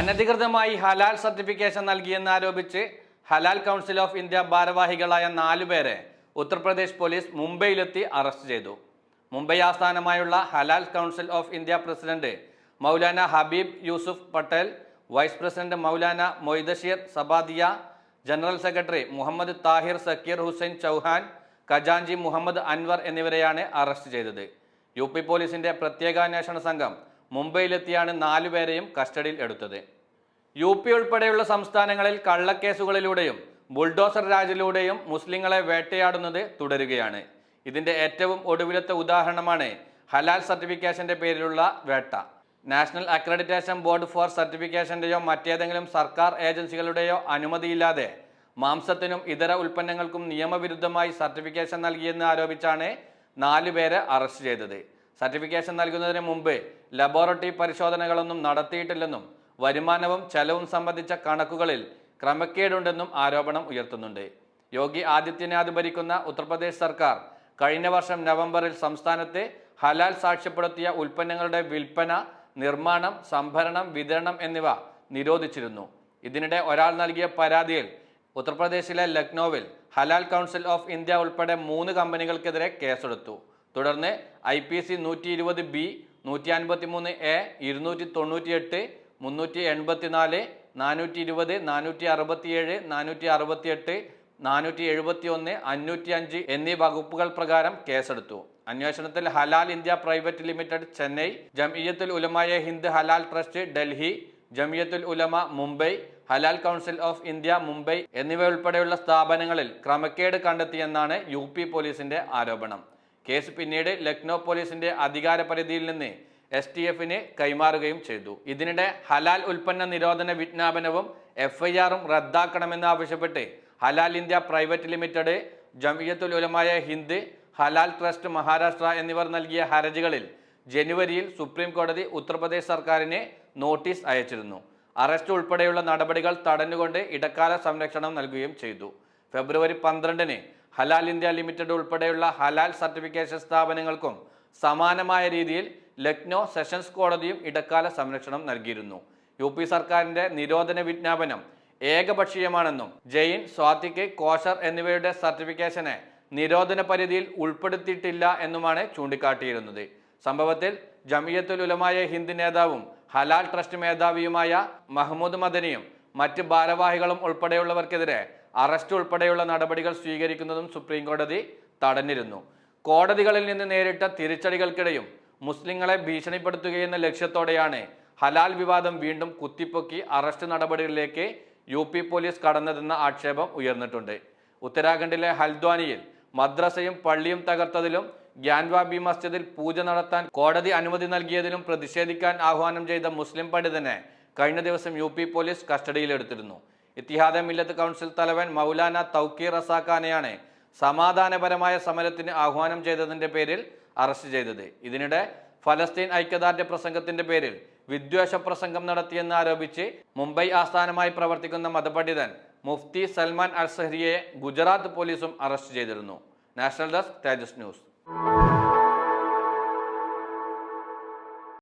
അനധികൃതമായി ഹലാൽ certification നൽകിയെന്നാരോപിച്ച് Halaal council of India ഭാരവാഹികളായ നാലുപേരെ ഉത്തർപ്രദേശ് പോലീസ് മുംബൈയിലെത്തി അറസ്റ്റ് ചെയ്തു. മുംബൈ ആസ്ഥാനമായുള്ള Halal council of India president Maulana Habib Yusuf Patel vice president Maulana Moidasheer Sabadiya general secretary Muhammad Tahir Zakir Hussain Chauhan ഖജാൻജി Muhammad Anwar എന്നിവരെയാണ് arrest ചെയ്തത്. U P പോലീസിന്റെ പ്രത്യേകാന്വേഷണ സംഘം മുംബൈയിലെത്തിയാണ് നാലുപേരെയും കസ്റ്റഡിയിൽ എടുത്തത്. യു പി ഉൾപ്പെടെയുള്ള സംസ്ഥാനങ്ങളിൽ കള്ളക്കേസുകളിലൂടെയും ബുൾഡോസർ രാജിലൂടെയും മുസ്ലിങ്ങളെ വേട്ടയാടുന്നത് തുടരുകയാണ്. ഇതിന്റെ ഏറ്റവും ഒടുവിലത്തെ ഉദാഹരണമാണ് ഹലാൽ സർട്ടിഫിക്കേഷന്റെ പേരിലുള്ള വേട്ട. നാഷണൽ അക്രഡിറ്റേഷൻ ബോർഡ് ഫോർ സർട്ടിഫിക്കേഷന്റെയോ മറ്റേതെങ്കിലും സർക്കാർ ഏജൻസികളുടെയോ അനുമതിയില്ലാതെ മാംസത്തിനും ഇതര ഉൽപ്പന്നങ്ങൾക്കും നിയമവിരുദ്ധമായി സർട്ടിഫിക്കേഷൻ നൽകിയെന്ന് ആരോപിച്ചാണ് നാലുപേരെ അറസ്റ്റ് ചെയ്തത്. സർട്ടിഫിക്കേഷൻ നൽകുന്നതിന് മുമ്പ് ലബോറട്ടറി പരിശോധനകളൊന്നും നടത്തിയിട്ടില്ലെന്നും വരുമാനവും ചെലവും സംബന്ധിച്ച കണക്കുകളിൽ ക്രമക്കേടുണ്ടെന്നും ആരോപണം ഉയർത്തുന്നുണ്ട്. യോഗി ആദിത്യനാഥ് ഭരിക്കുന്ന ഉത്തർപ്രദേശ് സർക്കാർ കഴിഞ്ഞ വർഷം നവംബറിൽ സംസ്ഥാനത്തെ ഹലാൽ സാക്ഷ്യപ്പെടുത്തിയ ഉൽപ്പന്നങ്ങളുടെ വിൽപ്പന നിർമ്മാണം സംഭരണം വിതരണം എന്നിവ നിരോധിച്ചിരുന്നു. ഇതിനിടെ ഒരാൾ നൽകിയ പരാതിയിൽ ഉത്തർപ്രദേശിലെ ലക്നൌവിൽ ഹലാൽ കൗൺസിൽ ഓഫ് ഇന്ത്യ ഉൾപ്പെടെ മൂന്ന് കമ്പനികൾക്കെതിരെ കേസെടുത്തു. തുടർന്ന് ഐ പി സി നൂറ്റി ഇരുപത് ബി നൂറ്റി അൻപത്തി മൂന്ന് എ ഇരുന്നൂറ്റി തൊണ്ണൂറ്റി എട്ട് മുന്നൂറ്റി എൺപത്തിനാല് നാനൂറ്റി ഇരുപത് നാനൂറ്റി അറുപത്തിയേഴ് നാനൂറ്റി അറുപത്തിയെട്ട് നാനൂറ്റി എഴുപത്തി ഒന്ന് അഞ്ഞൂറ്റി അഞ്ച് എന്നീ വകുപ്പുകൾ പ്രകാരം കേസെടുത്തു. അന്വേഷണത്തിൽ Halal India private limited Chennai Jamiatul Ulama Hind Halal trust Delhi Jamiatul Ulama Mumbai Halal council of India Mumbai എന്നിവ ഉൾപ്പെടെയുള്ള സ്ഥാപനങ്ങളിൽ ക്രമക്കേട് കണ്ടെത്തിയെന്നാണ് യു പി പോലീസിന്റെ ആരോപണം. കേസ് പിന്നീട് ലക്നൗ പോലീസിന്റെ അധികാര പരിധിയിൽ നിന്ന് എസ് ടി എഫിന് കൈമാറുകയും ചെയ്തു. ഇതിനിടെ ഹലാൽ ഉൽപ്പന്ന നിരോധന വിജ്ഞാപനവും എഫ് ഐ ആറും റദ്ദാക്കണമെന്ന് ആവശ്യപ്പെട്ട് Halal India private limited Jamiatul Ulama Hind Halal trust Maharashtra എന്നിവർ നൽകിയ ഹർജികളിൽ ജനുവരിയിൽ സുപ്രീം കോടതി ഉത്തർപ്രദേശ് സർക്കാരിന് നോട്ടീസ് അയച്ചിരുന്നു. അറസ്റ്റ് ഉൾപ്പെടെയുള്ള നടപടികൾ തടഞ്ഞുകൊണ്ട് ഇടക്കാല സംരക്ഷണം നൽകുകയും ചെയ്തു. ഫെബ്രുവരി പന്ത്രണ്ടിന് ഹലാൽ ഇന്ത്യ ലിമിറ്റഡ് ഉൾപ്പെടെയുള്ള ഹലാൽ സർട്ടിഫിക്കേഷൻ സ്ഥാപനങ്ങൾക്കും സമാനമായ രീതിയിൽ ലക്നോ സെഷൻസ് കോടതിയും ഇടക്കാല സംരക്ഷണം നൽകിയിരുന്നു. യു പി സർക്കാരിന്റെ നിരോധന വിജ്ഞാപനം ഏകപക്ഷീയമാണെന്നും ജെയിൻ സ്വാതിക്ക് കോഷർ എന്നിവയുടെ സർട്ടിഫിക്കേഷനെ നിരോധന പരിധിയിൽ ഉൾപ്പെടുത്തിയിട്ടില്ല എന്നുമാണ് ചൂണ്ടിക്കാട്ടിയിരുന്നത്. സംഭവത്തിൽ ജമിയത്തുൽ ഉലമായ ഹിന്ദ് നേതാവും ഹലാൽ ട്രസ്റ്റ് മേധാവിയുമായ മഹ്മൂദ് മദനിയും മറ്റ് ഭാരവാഹികളും ഉൾപ്പെടെയുള്ളവർക്കെതിരെ അറസ്റ്റ് ഉൾപ്പെടെയുള്ള നടപടികൾ സ്വീകരിക്കുന്നതും സുപ്രീം കോടതി തടഞ്ഞിരുന്നു. കോടതികളിൽ നിന്ന് നേരിട്ട തിരിച്ചടികൾക്കിടെയും മുസ്ലിങ്ങളെ ഭീഷണിപ്പെടുത്തുകയെന്ന ലക്ഷ്യത്തോടെയാണ് ഹലാൽ വിവാദം വീണ്ടും കുത്തിപ്പൊക്കി അറസ്റ്റ് നടപടികളിലേക്ക് യു പി പോലീസ് കടന്നതെന്ന ആക്ഷേപം ഉയർന്നിട്ടുണ്ട്. ഉത്തരാഖണ്ഡിലെ ഹൽദ്വാനിയിൽ മദ്രസയും പള്ളിയും തകർത്തതിലും ഗ്യാൻവാബി മസ്ജിദിൽ പൂജ നടത്താൻ കോടതി അനുമതി നൽകിയതിലും പ്രതിഷേധിക്കാൻ ആഹ്വാനം ചെയ്ത മുസ്ലിം പണ്ഡിതനെ കഴിഞ്ഞ ദിവസം യു പി പോലീസ് കസ്റ്റഡിയിലെടുത്തിരുന്നു. ഇത്തിഹാദ മില്ലത്ത് കൗൺസിൽ തലവൻ മൗലാന തൗക്കീർ റസാഖാനെയാണ് സമാധാനപരമായ സമരത്തിന് ആഹ്വാനം ചെയ്തതിന്റെ പേരിൽ അറസ്റ്റ് ചെയ്തത്. ഇതിനിടെ ഫലസ്തീൻ ഐക്യദാർഢ്യ പ്രസംഗത്തിന്റെ പേരിൽ വിദ്വേഷ പ്രസംഗം നടത്തിയെന്ന് ആരോപിച്ച് മുംബൈ ആസ്ഥാനമായി പ്രവർത്തിക്കുന്ന മതപണ്ഡിതൻ മുഫ്തി സൽമാൻ അൽസഹരിയെ ഗുജറാത്ത് പോലീസും അറസ്റ്റ് ചെയ്തിരുന്നു. National desk Tejas news.